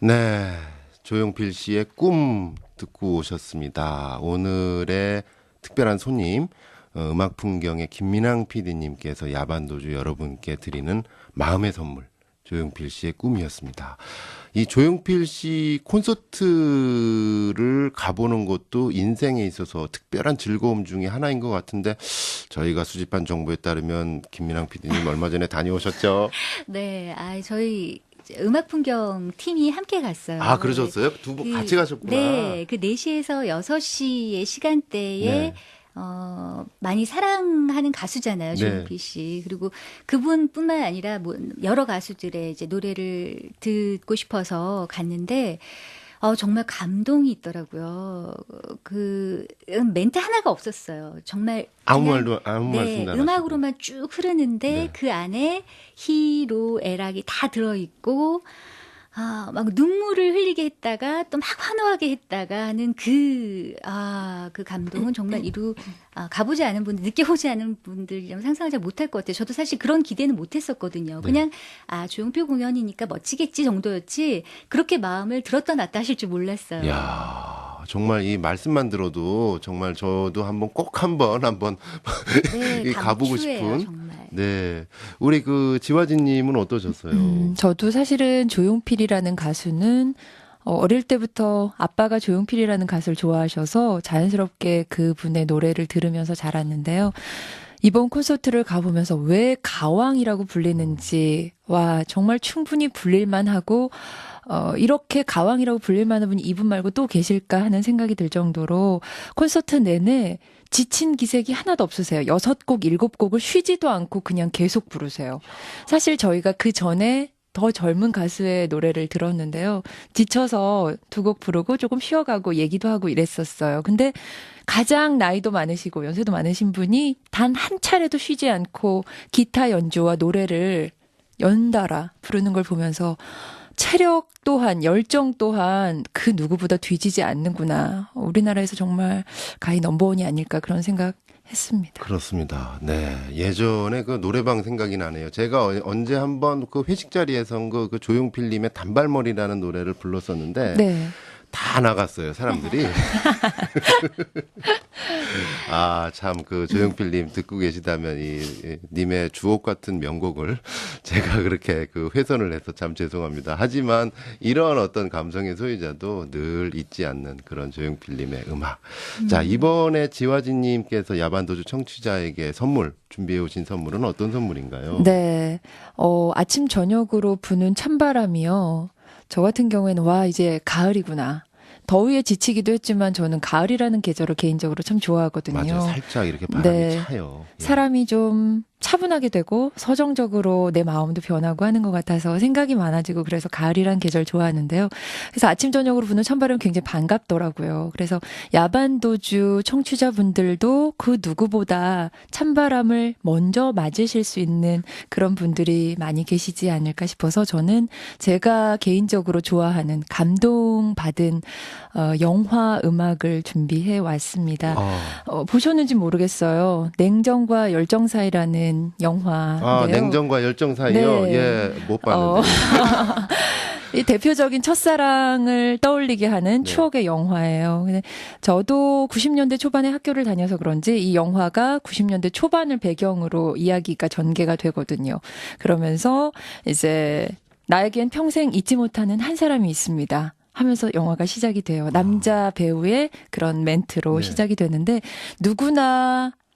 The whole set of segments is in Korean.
네. 조용필 씨의 꿈 듣고 오셨습니다. 오늘의 특별한 손님, 어, 음악 풍경의 김민항 PD님께서 야반도주 여러분께 드리는 마음의 선물, 조용필 씨의 꿈이었습니다. 이 조용필 씨 콘서트를 가보는 것도 인생에 있어서 특별한 즐거움 중에 하나인 것 같은데 저희가 수집한 정보에 따르면 김민항 PD님 얼마 전에 다녀오셨죠? 네, 아 저희 음악 풍경 팀이 함께 갔어요. 아, 그러셨어요? 두분 그, 같이 가셨구나. 네, 그 4시에서 6시의 시간대에 네. 어, 많이 사랑하는 가수잖아요, 네. 조용필 씨. 그리고 그분뿐만 아니라 뭐 여러 가수들의 이제 노래를 듣고 싶어서 갔는데 어, 정말 감동이 있더라고요. 그 음, 멘트 하나가 없었어요. 정말 아무 말도 아무 네, 말씀도 안 음악으로만 쭉 흐르는데 네. 그 안에 희로 애락이 다 들어 있고 아, 막 눈물을 흘리게 했다가 또 막 환호하게 했다가 하는 그, 아, 그 감동은 정말 이루, 아, 가보지 않은 분들, 느껴보지 않은 분들이라면 상상을 잘 못할 것 같아요. 저도 사실 그런 기대는 못 했었거든요. 네. 그냥, 아, 조용필 공연이니까 멋지겠지 정도였지, 그렇게 마음을 들었다 놨다 하실 줄 몰랐어요. 야 정말 이 말씀만 들어도 정말 저도 한번 꼭 한번 한번 네, 이 가보고 싶은. 네 우리 그 지화진님은 어떠셨어요? 음, 저도 사실은 조용필이라는 가수는 어, 어릴 때부터 아빠가 조용필이라는 가수를 좋아하셔서 자연스럽게 그분의 노래를 들으면서 자랐는데요. 이번 콘서트를 가보면서 왜 가왕이라고 불리는지, 와, 정말 충분히 불릴만 하고, 어, 이렇게 가왕이라고 불릴만 한 분이 이분 말고 또 계실까 하는 생각이 들 정도로 콘서트 내내 지친 기색이 하나도 없으세요. 여섯 곡, 일곱 곡을 쉬지도 않고 그냥 계속 부르세요. 사실 저희가 그 전에 더 젊은 가수의 노래를 들었는데요. 지쳐서 두 곡 부르고 조금 쉬어가고 얘기도 하고 이랬었어요. 근데 가장 나이도 많으시고 연세도 많으신 분이 단 한 차례도 쉬지 않고 기타 연주와 노래를 연달아 부르는 걸 보면서 체력 또한 열정 또한 그 누구보다 뒤지지 않는구나. 우리나라에서 정말 가히 넘버원이 아닐까 그런 생각 했습니다. 그렇습니다. 네 예전에 그 노래방 생각이 나네요. 제가 어- 언제 한번 그 회식 자리에서 그, 그 조용필 님의 단발머리라는 노래를 불렀었는데 네. 다 나갔어요 사람들이. 아 참 그 조용필님 듣고 계시다면 이, 이 님의 주옥 같은 명곡을 제가 그렇게 그 훼손을 해서 참 죄송합니다. 하지만 이런 어떤 감성의 소유자도 늘 잊지 않는 그런 조용필님의 음악. 자 이번에 지화진님께서 야반도주 청취자에게 선물 준비해 오신 선물은 어떤 선물인가요? 네. 어, 아침 저녁으로 부는 찬바람이요. 저 같은 경우에는 와, 이제 가을이구나. 더위에 지치기도 했지만 저는 가을이라는 계절을 개인적으로 참 좋아하거든요. 맞아요. 살짝 이렇게 바람이 네. 차요. 예. 사람이 좀 차분하게 되고 서정적으로 내 마음도 변하고 하는 것 같아서 생각이 많아지고 그래서 가을이란 계절 좋아하는데요. 그래서 아침 저녁으로 부는 찬바람 굉장히 반갑더라고요. 그래서 야반도주 청취자분들도 그 누구보다 찬바람을 먼저 맞으실 수 있는 그런 분들이 많이 계시지 않을까 싶어서 저는 제가 개인적으로 좋아하는 감동받은 어, 영화 음악을 준비해 왔습니다. 아, 어, 보셨는지 모르겠어요. 냉정과 열정 사이라는 영화. 아, 냉정과 열정 사이요? 네. 예, 못 어, 봤는데. 이 대표적인 첫사랑을 떠올리게 하는 네. 추억의 영화예요. 근데 저도 90년대 초반에 학교를 다녀서 그런지 이 영화가 90년대 초반을 배경으로 이야기가 전개가 되거든요. 그러면서 이제 나에겐 평생 잊지 못하는 한 사람이 있습니다. 하면서 영화가 시작이 돼요. 남자 배우의 그런 멘트로 네. 시작이 되는데 누구나 그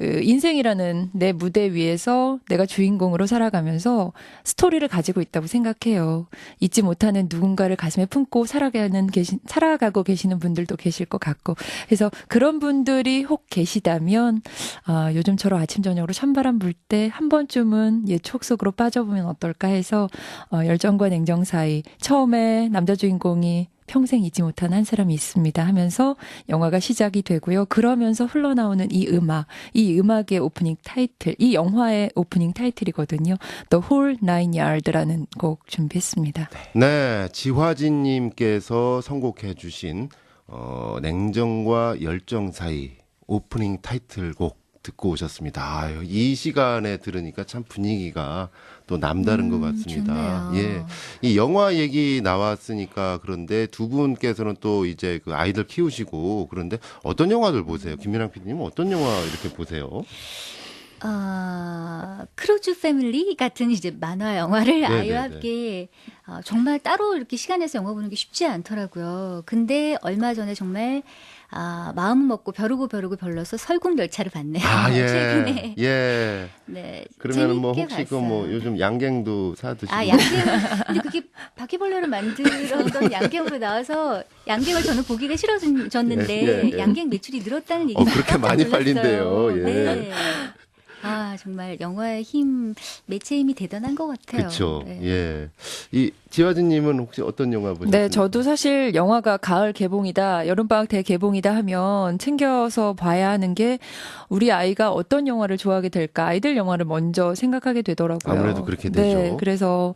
인생이라는 내 무대 위에서 내가 주인공으로 살아가면서 스토리를 가지고 있다고 생각해요. 잊지 못하는 누군가를 가슴에 품고 살아가는 계신 살아가고 계시는 분들도 계실 것 같고 그래서 그런 분들이 혹 계시다면 아, 요즘처럼 아침 저녁으로 찬바람 불 때 한 번쯤은 옛 추억 속으로 빠져보면 어떨까 해서 어, 열정과 냉정 사이 처음에 남자 주인공이 평생 잊지 못한 한 사람이 있습니다 하면서 영화가 시작이 되고요. 그러면서 흘러나오는 이 음악, 이 음악의 오프닝 타이틀, 이 영화의 오프닝 타이틀이거든요. The Whole Nine Yard라는 곡 준비했습니다. 네, 지화진 님께서 선곡해 주신 어, 냉정과 열정 사이 오프닝 타이틀곡 듣고 오셨습니다. 아유, 이 시간에 들으니까 참 분위기가 또 남다른 것 음, 같습니다. 좋네요. 예. 이 영화 얘기 나왔으니까 그런데 두 분께서는 또 이제 그 아이들 키우시고 그런데 어떤 영화들 보세요? 김민랑 PD님은 어떤 영화 이렇게 보세요? 어, 크루즈 패밀리 같은 이제 만화 영화를 네네네. 아이와 함께 어, 정말 따로 이렇게 시간 내서 영화 보는 게 쉽지 않더라고요. 근데 얼마 전에 정말 아, 마음 먹고 벼르고 벼르고 별러서 설국 열차를 봤네요. 아, 예. 최근에. 예. 네. 그러면은 뭐 혹시 그 뭐. 요즘 양갱도 사 드시고 아, 양갱. 근데 그게 바퀴벌레로 만들었던 양갱으로 나와서 양갱을 저는 보기가 싫어졌는데 예, 예, 예. 양갱 매출이 늘었다는 얘기 어, 그렇게 많이 팔린대요. 예. 네. 아, 정말 영화의 힘, 매체 힘이 대단한 것 같아요. 그렇죠. 네. 예. 이 지화진-님은 혹시 어떤 영화 보셨습니까? 네, 저도 사실 영화가 가을 개봉이다, 여름방학 대 개봉이다 하면 챙겨서 봐야 하는 게 우리 아이가 어떤 영화를 좋아하게 될까, 아이들 영화를 먼저 생각하게 되더라고요. 아무래도 그렇게 네, 되죠. 그래서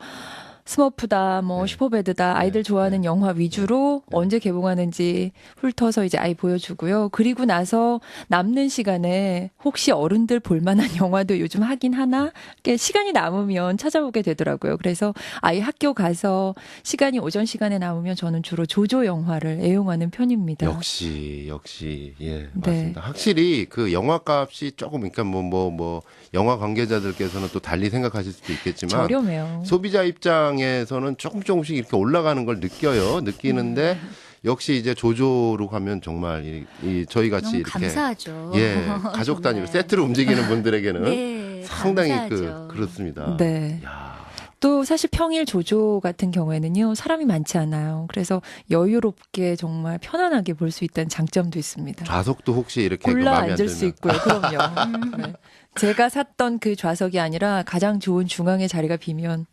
스머프다, 뭐 네. 슈퍼배드다, 아이들 네. 좋아하는 영화 위주로 언제 개봉하는지 훑어서 이제 아이 보여주고요. 그리고 나서 남는 시간에 혹시 어른들 볼만한 영화도 요즘 하긴 하나? 이렇게 시간이 남으면 찾아보게 되더라고요. 그래서 아이 학교 가서 시간이 오전 시간에 남으면 저는 주로 조조 영화를 애용하는 편입니다. 역시 역시 예 네. 맞습니다. 확실히 그 영화값이 조금 그러니까 뭐 뭐 뭐 영화 관계자들께서는 또 달리 생각하실 수도 있겠지만 저렴해요. 소비자 입장 에서는 조금 조금씩 이렇게 올라가는 걸 느껴요. 느끼는데 역시 이제 조조로 가면 정말 이, 이 저희 같이 너무 이렇게 감사하죠. 예 가족 단위로. 세트로 움직이는 분들에게는 네, 상당히 감사하죠. 그 그렇습니다. 네. 야. 또 사실 평일 조조 같은 경우에는요, 사람이 많지 않아요. 그래서 여유롭게 정말 편안하게 볼 수 있다는 장점도 있습니다. 좌석도 혹시 이렇게 그 골라 안 앉을 수 들면 있고요. 그럼요. 네. 제가 샀던 그 좌석이 아니라 가장 좋은 중앙에 자리가 비면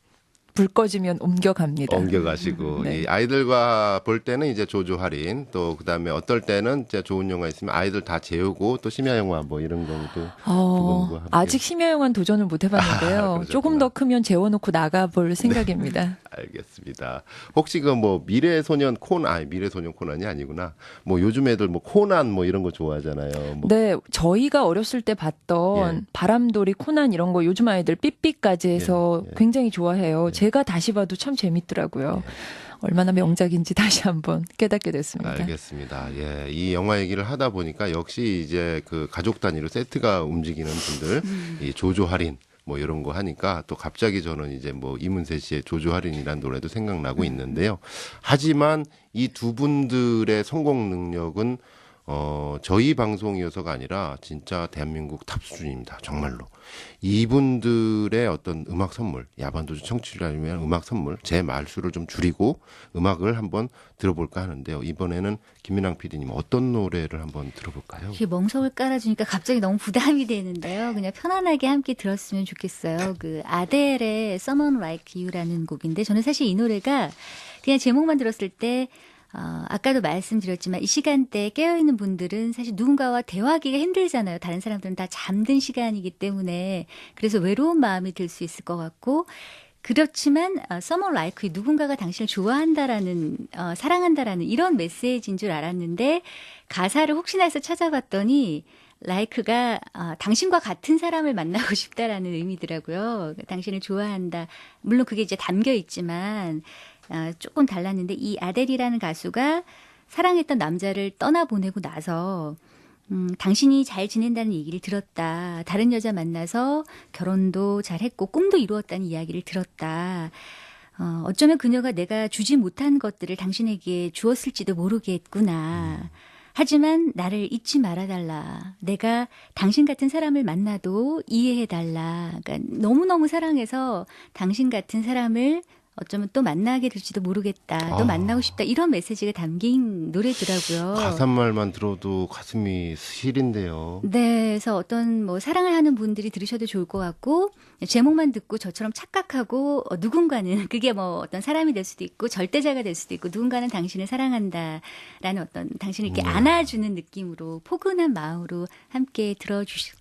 불 꺼지면 옮겨갑니다. 옮겨가시고 네. 이 아이들과 볼 때는 이제 조조 할인 또 그다음에 어떨 때는 이제 좋은 영화 있으면 아이들 다 재우고 또 심야 영화 뭐 이런 것도 어. 아직 심야 영화는 도전을 못 아, 해봤는데요. 그러셨구나. 조금 더 크면 재워놓고 나가볼 생각입니다. 알겠습니다. 혹시 그 뭐 미래 소년 콘 아니 미래 소년 코난이 아니구나. 뭐 요즘 애들 뭐 코난 뭐 이런 거 좋아하잖아요. 뭐 네, 저희가 어렸을 때 봤던 예. 바람돌이, 코난 이런 거 요즘 아이들 삐삐까지 해서 예, 예. 굉장히 좋아해요. 제가 다시 봐도 참 재밌더라고요. 얼마나 명작인지 다시 한번 깨닫게 됐습니다. 알겠습니다. 예, 이 영화 얘기를 하다 보니까 역시 이제 그 가족 단위로 세트가 움직이는 분들 이 조조 할인 뭐 이런 거 하니까 또 갑자기 저는 이제 뭐 이문세 씨의 조조 할인이라는 노래도 생각나고 있는데요. 하지만 이 두 분들의 성공 능력은 어 저희 방송이어서가 아니라 진짜 대한민국 탑 수준입니다. 정말로. 이분들의 어떤 음악 선물, 야반도주 청취자를 위한 음악 선물, 제 말수를 좀 줄이고 음악을 한번 들어볼까 하는데요. 이번에는 김민랑 PD님 어떤 노래를 한번 들어볼까요? 이렇게 멍석을 깔아주니까 갑자기 너무 부담이 되는데요. 그냥 편안하게 함께 들었으면 좋겠어요. 그 아델의 Someone Like You라는 곡인데 저는 사실 이 노래가 그냥 제목만 들었을 때 어, 아까도 말씀드렸지만 이 시간대에 깨어있는 분들은 사실 누군가와 대화하기가 힘들잖아요. 다른 사람들은 다 잠든 시간이기 때문에 그래서 외로운 마음이 들 수 있을 것 같고 그렇지만 어, Someone Like You 누군가가 당신을 좋아한다라는 어, 사랑한다라는 이런 메시지인 줄 알았는데 가사를 혹시나 해서 찾아봤더니 라이크가 아, 당신과 같은 사람을 만나고 싶다라는 의미더라고요. 당신을 좋아한다. 물론 그게 이제 담겨 있지만 아, 조금 달랐는데 이 아델이라는 가수가 사랑했던 남자를 떠나보내고 나서 음, 당신이 잘 지낸다는 얘기를 들었다. 다른 여자 만나서 결혼도 잘했고 꿈도 이루었다는 이야기를 들었다. 어, 어쩌면 그녀가 내가 주지 못한 것들을 당신에게 주었을지도 모르겠구나. 하지만 나를 잊지 말아달라. 내가 당신 같은 사람을 만나도 이해해달라. 그러니까 너무너무 사랑해서 당신 같은 사람을 어쩌면 또 만나게 될지도 모르겠다. 또 아. 만나고 싶다. 이런 메시지가 담긴 노래더라고요. 가사말만 들어도 가슴이 시린데요. 네, 그래서 어떤 뭐 사랑을 하는 분들이 들으셔도 좋을 것 같고 제목만 듣고 저처럼 착각하고 어, 누군가는 그게 뭐 어떤 사람이 될 수도 있고 절대자가 될 수도 있고 누군가는 당신을 사랑한다라는 어떤 당신을 이렇게 음. 안아주는 느낌으로 포근한 마음으로 함께 들어주시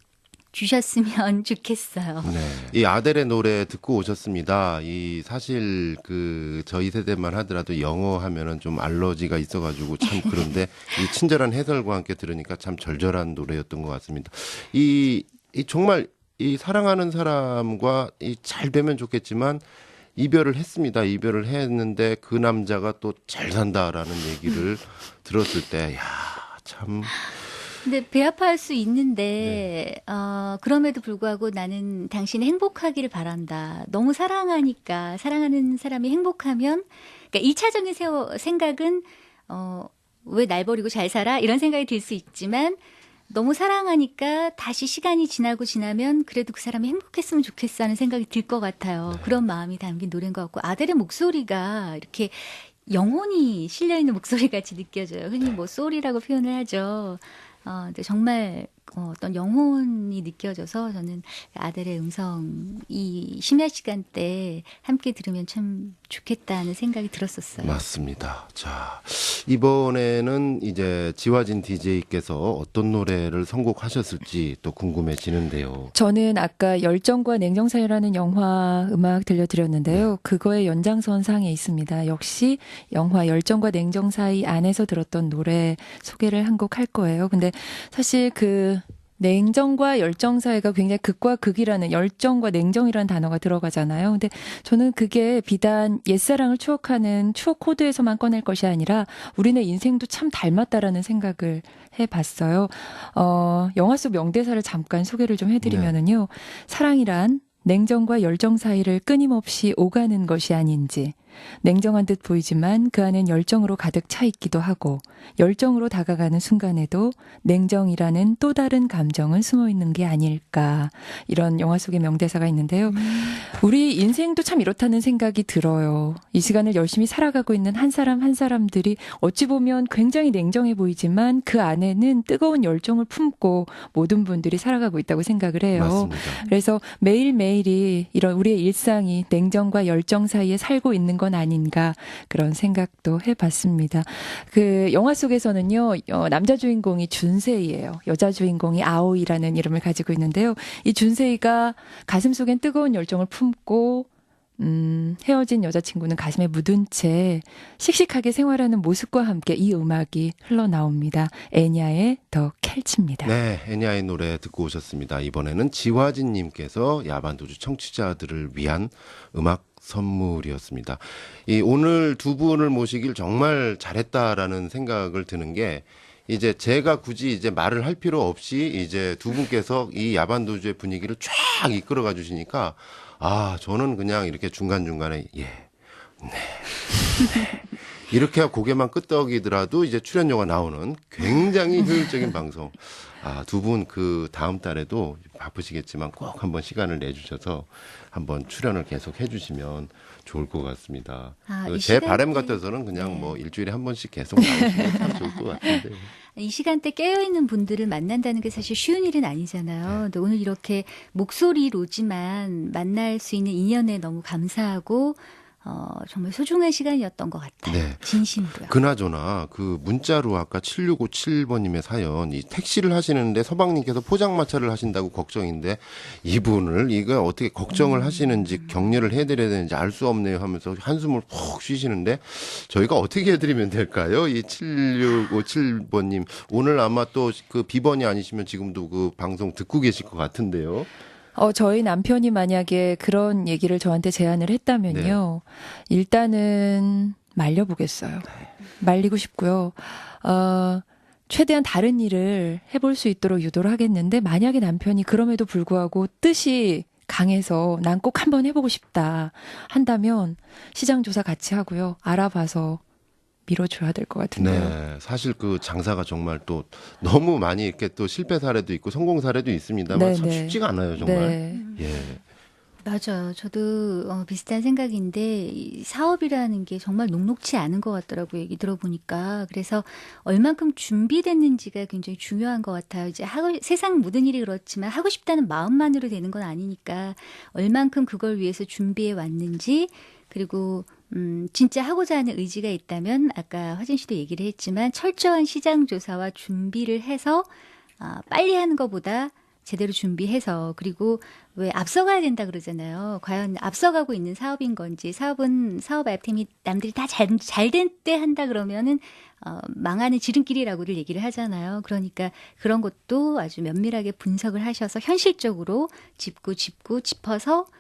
주셨으면 좋겠어요. 네. 이 아델의 노래 듣고 오셨습니다. 이 사실 그 저희 세대만 하더라도 영어 하면은 좀 알러지가 있어가지고 참 그런데 이 친절한 해설과 함께 들으니까 참 절절한 노래였던 것 같습니다. 이, 이 정말 이 사랑하는 사람과 이 잘 되면 좋겠지만 이별을 했습니다. 이별을 했는데 그 남자가 또 잘 산다라는 얘기를 들었을 때, 야, 참. 근데 배아파할 수 네. 있는데 어, 그럼에도 불구하고 나는 당신이 행복하기를 바란다. 너무 사랑하니까 사랑하는 사람이 행복하면 그러니까 2차적인 세워, 생각은 어, 왜 날 버리고 잘 살아? 이런 생각이 들 수 있지만 너무 사랑하니까 다시 시간이 지나고 지나면 그래도 그 사람이 행복했으면 좋겠어 하는 생각이 들 것 같아요. 네. 그런 마음이 담긴 노래인 것 같고 아델의 목소리가 이렇게 영혼이 실려 있는 목소리 같이 느껴져요. 흔히 뭐 소리라고 표현을 하죠. 어, 근데 정말 어, 어떤 영혼이 느껴져서 저는 아델의 음성 이 심야 시간 때 함께 들으면 참 좋겠다는 생각이 들었었어요. 맞습니다. 자, 이번에는 이제 지화진 DJ께서 어떤 노래를 선곡하셨을지 또 궁금해지는데요. 저는 아까 열정과 냉정 사이라는 영화 음악 들려드렸는데요. 그거의 연장선상에 있습니다. 역시 영화 열정과 냉정 사이 안에서 들었던 노래 소개를 한 곡 할 거예요. 근데 사실 그 냉정과 열정 사이가 굉장히 극과 극이라는 열정과 냉정이라는 단어가 들어가잖아요. 근데 저는 그게 비단 옛사랑을 추억하는 추억 코드에서만 꺼낼 것이 아니라 우리네 인생도 참 닮았다라는 생각을 해봤어요. 어, 영화 속 명대사를 잠깐 소개를 좀 해드리면은요. 사랑이란 냉정과 열정 사이를 끊임없이 오가는 것이 아닌지, 냉정한 듯 보이지만 그 안엔 열정으로 가득 차 있기도 하고, 열정으로 다가가는 순간에도 냉정이라는 또 다른 감정은 숨어 있는 게 아닐까. 이런 영화 속의 명대사가 있는데요. 우리 인생도 참 이렇다는 생각이 들어요. 이 시간을 열심히 살아가고 있는 한 사람 한 사람들이 어찌 보면 굉장히 냉정해 보이지만 그 안에는 뜨거운 열정을 품고 모든 분들이 살아가고 있다고 생각을 해요. 맞습니다. 그래서 매일매일이 이런 우리의 일상이 냉정과 열정 사이에 살고 있는 건 아닌가 그런 생각도 해봤습니다. 그 영화 속에서는요, 어, 남자 주인공이 준세이예요. 여자 주인공이 아오이라는 이름을 가지고 있는데요. 이 준세이가 가슴 속엔 뜨거운 열정을 품고 음, 헤어진 여자친구는 가슴에 묻은 채 씩씩하게 생활하는 모습과 함께 이 음악이 흘러나옵니다. 애니아의 더 켈치입니다. 네, 애니아의 노래 듣고 오셨습니다. 이번에는 지화진님께서 야반도주 청취자들을 위한 음악 선물이었습니다. 이 오늘 두 분을 모시길 정말 잘했다라는 생각을 드는 게 이제 제가 굳이 이제 말을 할 필요 없이 이제 두 분께서 이 야반도주의 분위기를 쫙 이끌어가 주시니까 아, 저는 그냥 이렇게 중간 중간에 예. 네. 네. 이렇게 고개만 끄덕이더라도 이제 출연료가 나오는 굉장히 효율적인 방송. 아, 두 분 그 다음 달에도 바쁘시겠지만 꼭 한번 시간을 내주셔서 한번 출연을 계속 해주시면 좋을 것 같습니다. 아, 제 바람 같아서는 그냥 네. 뭐 일주일에 한 번씩 계속 나오시면 참 좋을 것 같은데. 이 시간대 깨어있는 분들을 만난다는 게 사실 쉬운 일은 아니잖아요. 근데 오늘 이렇게 목소리로지만 만날 수 있는 인연에 너무 감사하고, 어, 정말 소중한 시간이었던 것 같아요. 네. 진심으로요. 그나저나 그 문자로 아까 7657번님의 사연 이 택시를 하시는데 서방님께서 포장마차를 하신다고 걱정인데 이분을 이거 어떻게 걱정을 하시는지 격려를 해드려야 되는지 알 수 없네요 하면서 한숨을 푹 쉬시는데 저희가 어떻게 해드리면 될까요? 이 7657번님 오늘 아마 또 그 비번이 아니시면 지금도 그 방송 듣고 계실 것 같은데요. 어, 저희 남편이 만약에 그런 얘기를 저한테 제안을 했다면요. 일단은 말려보겠어요. 말리고 싶고요. 어, 최대한 다른 일을 해볼 수 있도록 유도를 하겠는데, 만약에 남편이 그럼에도 불구하고 뜻이 강해서 난 꼭 한번 해보고 싶다 한다면 시장 조사 같이 하고요. 알아봐서 밀어줘야 될 것 같은데요. 네, 사실 그 장사가 정말 또 너무 많이 이렇게 또 실패 사례도 있고 성공 사례도 있습니다만 네, 참 네. 쉽지가 않아요 정말. 네. 예. 맞아요. 저도 어, 비슷한 생각인데 이 사업이라는 게 정말 녹록치 않은 것 같더라고요. 얘기 들어보니까 그래서 얼만큼 준비됐는지가 굉장히 중요한 것 같아요. 이제 하고, 세상 모든 일이 그렇지만 하고 싶다는 마음만으로 되는 건 아니니까 얼만큼 그걸 위해서 준비해 왔는지 그리고 음, 진짜 하고자 하는 의지가 있다면 아까 화진 씨도 얘기를 했지만 철저한 시장 조사와 준비를 해서 아, 빨리 하는 것보다 제대로 준비해서 그리고 왜 앞서가야 된다 그러잖아요. 과연 앞서가고 있는 사업인 건지 사업은 사업 아이템이 남들이 다잘잘된때 한다 그러면은 어, 망하는 지름길이라고를 얘기를 하잖아요. 그러니까 그런 것도 아주 면밀하게 분석을 하셔서 현실적으로 짚고 짚고 짚어서 어,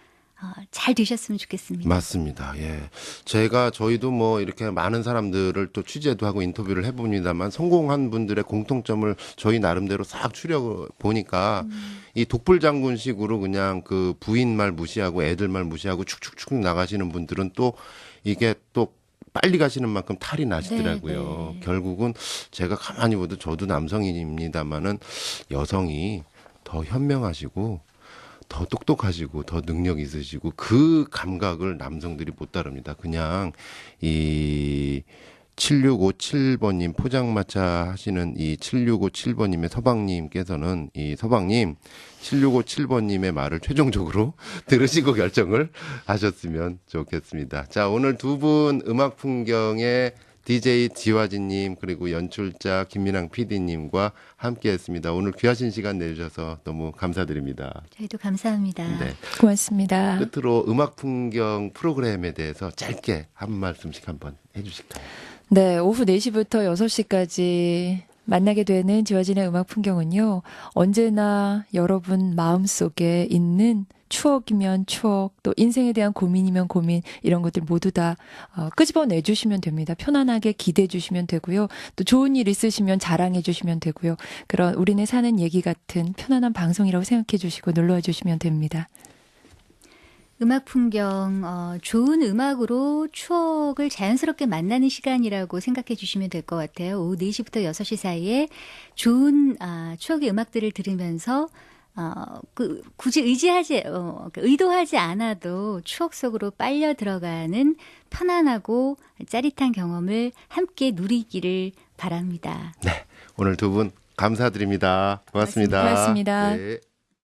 잘 되셨으면 좋겠습니다. 맞습니다. 예. 제가 저희도 뭐 이렇게 많은 사람들을 또 취재도 하고 인터뷰를 해봅니다만 성공한 분들의 공통점을 저희 나름대로 싹 추려 보니까 이 독불 장군식으로 그냥 그 부인 말 무시하고 애들 말 무시하고 축축축 나가시는 분들은 또 이게 또 빨리 가시는 만큼 탈이 나시더라고요. 네, 네. 결국은 제가 가만히 봐도 저도 남성입니다만은 여성이 더 현명하시고 더 똑똑하시고 더 능력 있으시고 그 감각을 남성들이 못 다룹니다. 그냥 이 7657번님 포장마차 하시는 이 7657번님의 서방님께서는 이 서방님 7657번님의 말을 최종적으로 들으시고 결정을 하셨으면 좋겠습니다. 자, 오늘 두 분 음악 풍경의 DJ 지화진님 그리고 연출자 김민랑 PD님과 함께했습니다. 오늘 귀하신 시간 내주셔서 너무 감사드립니다. 저희도 감사합니다. 네. 고맙습니다. 끝으로 음악 풍경 프로그램에 대해서 짧게 한 말씀씩 한번 해주실까요? 네, 오후 4시부터 6시까지 만나게 되는 지화진의 음악 풍경은요, 언제나 여러분 마음속에 있는 추억이면 추억, 또 인생에 대한 고민이면 고민, 이런 것들 모두 다 어, 끄집어내 주시면 됩니다. 편안하게 기대해 주시면 되고요. 또 좋은 일 있으시면 자랑해 주시면 되고요. 그런 우리네 사는 얘기 같은 편안한 방송이라고 생각해 주시고 놀러와 주시면 됩니다. 음악 풍경, 어, 좋은 음악으로 추억을 자연스럽게 만나는 시간이라고 생각해 주시면 될 것 같아요. 오후 4시부터 6시 사이에 좋은 아, 추억의 음악들을 들으면서 어, 그, 굳이 의지하지, 어, 그 의도하지 않아도 추억 속으로 빨려 들어가는 편안하고 짜릿한 경험을 함께 누리기를 바랍니다. 네. 오늘 두 분 감사드립니다. 고맙습니다. 고맙습니다. 네.